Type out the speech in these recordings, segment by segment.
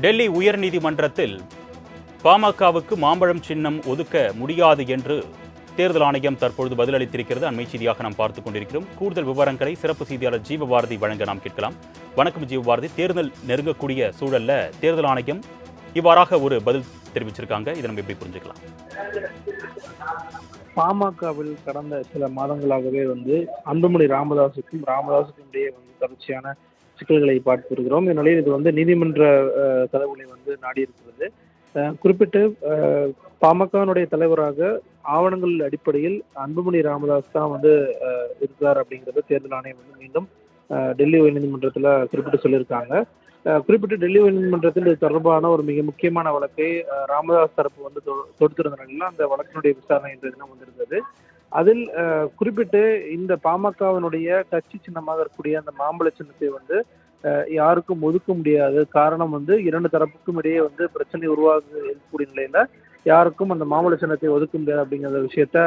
டெல்லி உயர்நீதிமன்றத்தில் பாமகவுக்கு மாம்பழம் சின்னம் ஒதுக்க முடியாது என்று தேர்தல் ஆணையம் தற்பொழுது பதிலளித்திருக்கிறது. அண்மை செய்தியாக நாம் பார்த்துக் கொண்டிருக்கிறோம். கூடுதல் விவரங்களை சிறப்பு செய்தியாளர் ஜீவபாரதி வழங்க நாம் கேட்கலாம். வணக்கம் ஜீவபாரதி. தேர்தல் நெருங்கக்கூடிய சூழல்ல தேர்தல் ஆணையம் இவ்வாறாக ஒரு பதில் தெரிவிச்சிருக்காங்க. இதை நம்ம எப்படி புரிஞ்சுக்கலாம்? பாமகவில் கடந்த சில மாதங்களாகவே வந்து அன்புமணி ராமதாஸுக்கும் ராமதாஸுக்கும் இடையே வந்து தொடர்ச்சியான சிக்கல்களை பார்த்து வருகிறோம் இந்நிலையில் இது வந்து நீதிமன்ற அஹ், வந்து நாடி இருக்கிறது குறிப்பிட்டு பாமகனுடைய தலைவராக ஆவணங்கள் அடிப்படையில் அன்புமணி ராமதாஸ் தான் வந்து இருக்கிறார் அப்படிங்கிறத தேர்தல் ஆணையம் வந்து மீண்டும் அஹ், டெல்லி உயர்நீதிமன்றத்தில் குறிப்பிட்டு சொல்லியிருக்காங்க. குறிப்பிட்டு டெல்லி உயர்நீதிமன்றத்தில் இது தொடர்பான ஒரு மிக முக்கியமான வழக்கை ராமதாஸ் தரப்பு வந்து தொ- தொடுத்திருந்த நிலையில் அந்த வழக்கினுடைய விசாரணை இன்றைய தினம் வந்திருந்தது. அதில் குறிப்பிட்டு இந்த பாமகவினுடைய கட்சி சின்னமாக இருக்கக்கூடிய அந்த மாம்பழ சின்னத்தை வந்து யாருக்கும் ஒதுக்க முடியாது. காரணம் வந்து இரண்டு தரப்புக்கும் இடையே வந்து பிரச்சனை உருவாக இருக்கக்கூடிய நிலையில யாருக்கும் அந்த மாம்பழ சின்னத்தை ஒதுக்க முடியாது அப்படிங்கிற விஷயத்த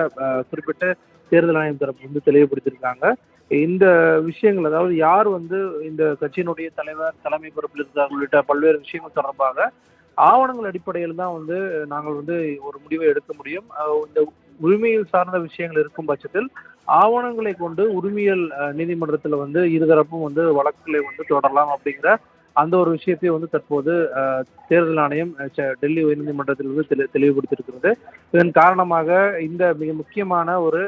குறிப்பிட்டு தேர்தல் ஆணையம் தரப்பு வந்து தெளிவுபடுத்தியிருக்காங்க. இந்த விஷயங்கள் அதாவது யார் வந்து இந்த கட்சியினுடைய தலைவர் தலைமை பொறுப்பில் இருக்கிறார்கள் உள்ளிட்ட பல்வேறு விஷயங்கள் தொடர்பாக ஆவணங்கள் அடிப்படையில் தான் வந்து நாங்கள் வந்து ஒரு முடிவை எடுக்க முடியும். இந்த உரிமையில் சார்ந்த விஷயங்கள் இருக்கும் பட்சத்தில் ஆவணங்களை கொண்டு உரிமையல் நீதிமன்றத்தில் வந்து இருதரப்பும் வந்து வழக்குகளை வந்து தொடரலாம் அப்படிங்கிற அந்த ஒரு விஷயத்தை வந்து தற்போது தேர்தல் ஆணையம் டெல்லி உயர்நீதிமன்றத்தில் வந்து தெளி தெளிவுபடுத்தியிருக்கிறது. இதன் காரணமாக இந்த மிக முக்கியமான ஒரு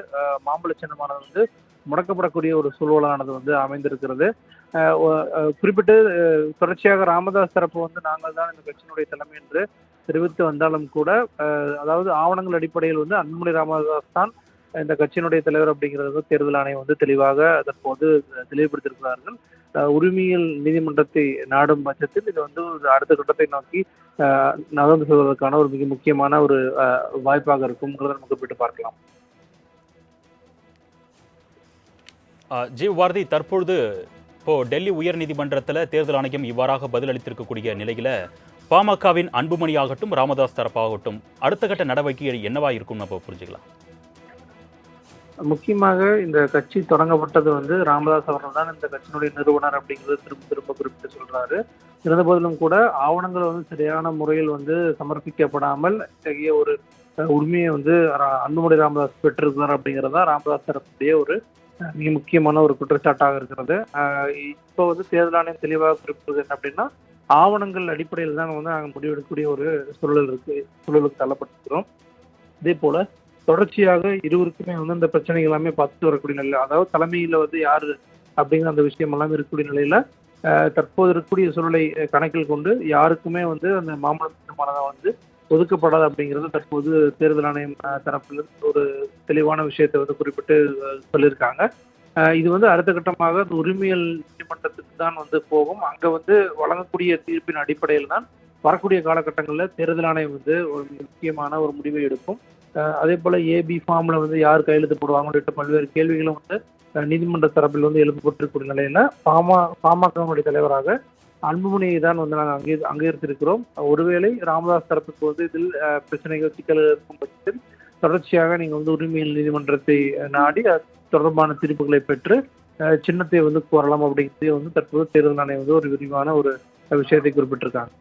மாம்பழ சின்னமானது வந்து முடக்கப்படக்கூடிய ஒரு சூழலானது வந்து அமைந்திருக்கிறது. குறிப்பிட்டு தொடர்ச்சியாக ராமதாஸ் தரப்பு வந்து நாங்கள் தான் இந்த கட்சியினுடைய தலைமை என்று தெரிவித்து வந்தாலும் கூட அதாவது ஆவணங்கள் அடிப்படையில் வந்து அன்புமணி ராமதாஸ் தான் இந்த கட்சியினுடைய தலைவர் அப்படிங்கிறது வந்து தேர்தல் ஆணையம் வந்து தெளிவாக தற்போது தெளிவுபடுத்தியிருக்கிறார்கள். அஹ், உரிமையியல் நீதிமன்றத்தை நாடும் பட்சத்தில் இது வந்து ஒரு அடுத்த கட்டத்தை நோக்கி அஹ், நகர்ந்து செல்வதற்கான ஒரு மிக முக்கியமான ஒரு வாய்ப்பாக இருக்கும்ங்கிறத நமக்கு போயிட்டு பார்க்கலாம். ஜீவ் பாரதி தற்பொழுது இப்போ டெல்லி உயர்நீதிமன்றத்தில் தேர்தல் ஆணையம் இவ்வாறாக பதிலளித்திருக்கக்கூடிய நிலையில் பாமகவின் அன்புமணியாகட்டும் ராமதாஸ் தரப்பாகட்டும் அடுத்த கட்ட நடவடிக்கை என்னவா இருக்கும் நம்ம புரிஞ்சுக்கலாம். முக்கியமாக இந்த கட்சி தொடங்கப்பட்டது வந்து ராமதாஸ் அவர்கள் தான் இந்த கட்சியினுடைய நிறுவனர் அப்படிங்கிறது திரும்ப திரும்ப குறிப்பிட்டு சொல்றாரு. இருந்த போதிலும் கூட ஆவணங்கள் வந்து சரியான முறையில் வந்து சமர்ப்பிக்கப்படாமல் இத்தகைய ஒரு உரிமையை வந்து அன்புமணி ராமதாஸ் பெற்றிருக்கிறார் அப்படிங்கிறதா ராமதாஸ் தரப்புடைய ஒரு மிக முக்கியமான ஒரு குற்றச்சாட்டாக இருக்கிறது. இப்போ வந்து தேர்தல் ஆணையம் தெளிவாக குறிப்பிட்டது என்ன அப்படின்னா ஆவணங்கள் அடிப்படையில் தான் வந்து நாங்கள் முடிவெடுக்கக்கூடிய ஒரு சூழல் இருக்கு சூழலுக்கு தள்ளப்பட்டிருக்கிறோம். இதே போல தொடர்ச்சியாக இருவருக்குமே வந்து அந்த பிரச்சனைகள் எல்லாமே பார்த்துட்டு வரக்கூடிய நிலை அதாவது தலைமையில் வந்து யார் அப்படிங்கிற அந்த விஷயம் எல்லாமே இருக்கக்கூடிய நிலையில தற்போது இருக்கக்கூடிய சூழலை கணக்கில் கொண்டு யாருக்குமே வந்து அந்த மாம்பழம் தீர்மானதை வந்து ஒதுக்கப்படாது அப்படிங்கிறது தற்போது தேர்தல் ஆணையம் தரப்பில் ஒரு தெளிவான விஷயத்தை வந்து குறிப்பிட்டு சொல்லியிருக்காங்க. இது வந்து அடுத்த கட்டமாக அந்த உரிமையல் நீதிமன்றத்துக்கு தான் வந்து போகும். அங்கே வந்து வழங்கக்கூடிய தீர்ப்பின் அடிப்படையில் தான் வரக்கூடிய காலகட்டங்களில் தேர்தல் ஆணையம் வந்து ஒரு முக்கியமான ஒரு முடிவை எடுக்கும். அதே போல் ஏபி ஃபார்மில் வந்து யார் கையெழுத்து போடுவாங்க உள்ளிட்ட பல்வேறு கேள்விகளும் வந்து நீதிமன்ற தரப்பில் வந்து எழுப்பப்பட்டிருக்கூடிய நிலையில் பாமா பாமகவுடைய தலைவராக அன்புமணியை தான் வந்து நாங்கள் அங்கே அங்கீகரித்திருக்கிறோம். ஒருவேளை ராமதாஸ் தரப்புக்கு வந்து இதில் பிரச்சனைகள் சிக்கல்கள் இருக்கும் பட்சத்தில் தொடர்ச்சியாக நீங்கள் வந்து உரிமையல் நீதிமன்றத்தை நாடி தொடர்பான தீர்ப்புகளை பெற்று சின்னத்தை வந்து கோரலாம் அப்படிங்கிறது வந்து தற்போது தேர்தல் ஆணையம் வந்து ஒரு விரிவான ஒரு விஷயத்தை குறிப்பிட்டிருக்காங்க.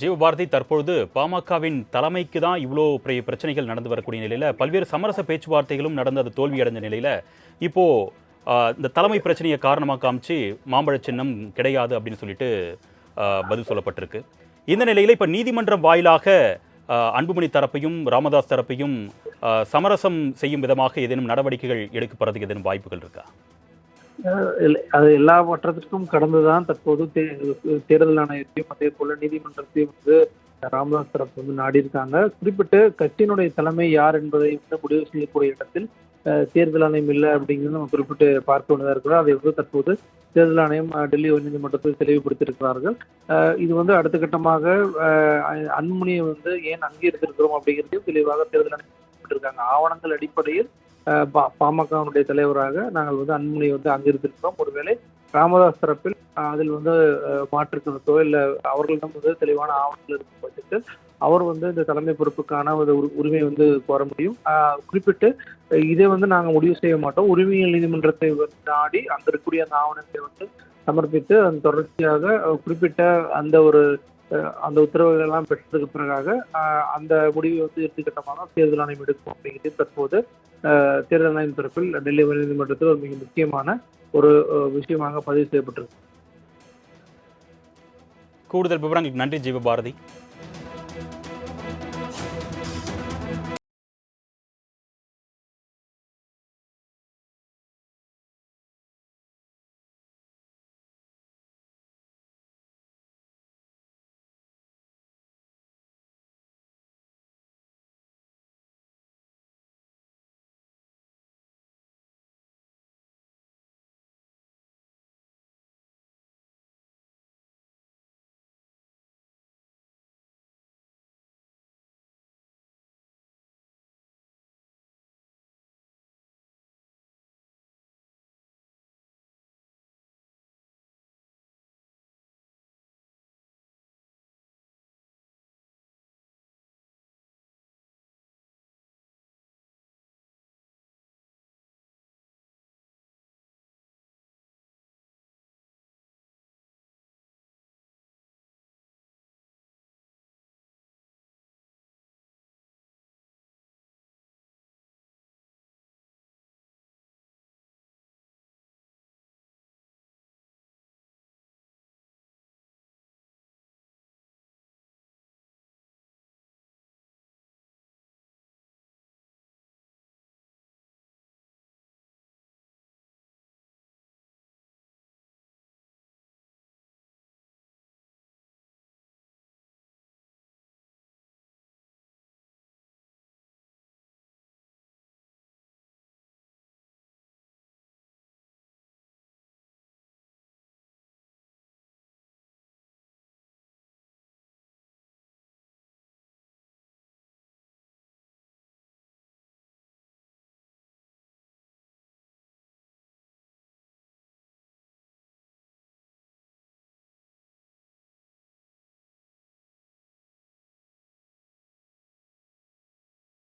ஜீவபாரதி தற்பொழுது பாமகவின் தலைமைக்கு தான் இவ்வளோ பெரிய பிரச்சனைகள் நடந்து வரக்கூடிய நிலையில் பல்வேறு சமரச பேச்சுவார்த்தைகளும் நடந்து அது தோல்வியடைஞ்ச நிலையில் இப்போது இந்த தலைமை பிரச்சனையை காரணமாக காமிச்சு மாம்பழ சின்னம் கிடையாது அப்படின்னு சொல்லிட்டு பதில் சொல்லப்பட்டிருக்கு. இந்த நிலையில் இப்போ நீதிமன்றம் வாயிலாக அன்புமணி தரப்பையும் ராமதாஸ் தரப்பையும் சமரசம் செய்யும் விதமாக ஏதேனும் நடவடிக்கைகள் எடுக்கப்படுறதுக்கு ஏதேனும் வாய்ப்புகள் இருக்கா? இல்ல- அது எல்லாவற்றத்திற்கும் கடந்துதான் தற்போது தே- தேர்தல் ஆணையத்தையும் அதே போல நீதிமன்றத்தையும் வந்து ராமதாஸ் தரப்பு வந்து நாடி இருக்காங்க குறிப்பிட்டு கட்சியினுடைய தலைமை யார் என்பதை வந்து முடிவு செய்யக்கூடிய இடத்தில் தேர்தல் ஆணையம் இல்லை அப்படிங்கிறது நம்ம குறிப்பிட்டு பார்க்க வேண்டியதாக இருக்கிறோம் அதை வந்து தற்போது தேர்தல் ஆணையம் டெல்லி உயர்நீதிமன்றத்தில் தெளிவுபடுத்தியிருக்கிறார்கள். இது வந்து அடுத்த கட்டமாக அஹ், வந்து ஏன் அங்கே இருந்திருக்கிறோம் அப்படிங்கிறதையும் தெளிவாக தேர்தல் ஆணையம் குறிப்பிட்டிருக்காங்க. ஆவணங்கள் அடிப்படையில் அஹ், பா- தலைவராக நாங்கள் வந்து அன்முனியை வந்து அங்கிருந்திருக்கிறோம் ஒருவேளை ராமதாஸ் தரப்பில் அதில் வந்து அஹ், மாற்று கருத்தோ இல்லை அவர்களிடம் வந்து தெளிவான ஆவணங்கள் இருக்கும் பட்சத்தில் அவர் வந்து இந்த தலைமை பொறுப்புக்கான ஒரு உரிமை வந்து கோர முடியும். குறிப்பிட்டு இதை வந்து நாங்கள் முடிவு செய்ய மாட்டோம். உரிமையியல் நீதிமன்றத்தை வந்து நாடி அந்த இருக்கக்கூடிய அந்த ஆவணத்தை வந்து சமர்ப்பித்து அதன் தொடர்ச்சியாக குறிப்பிட்ட அந்த ஒரு அஹ், அந்த உத்தரவுகள் எல்லாம் பெற்றதுக்கு பிறகாக அஹ், அந்த முடிவை வந்து இறுதிக்கட்டமாக தேர்தல் ஆணையம் எடுக்கும் அப்படிங்கிறது தற்போது தேர்தல் ஆணையம் தரப்பில் டெல்லி உயர்நீதிமன்றத்தில் ஒரு மிக முக்கியமான ஒரு விஷயமாக பதிவு செய்யப்பட்டிருக்கு. கூடுதல் விவரங்களுக்கு நன்றி ஜீவபாரதி.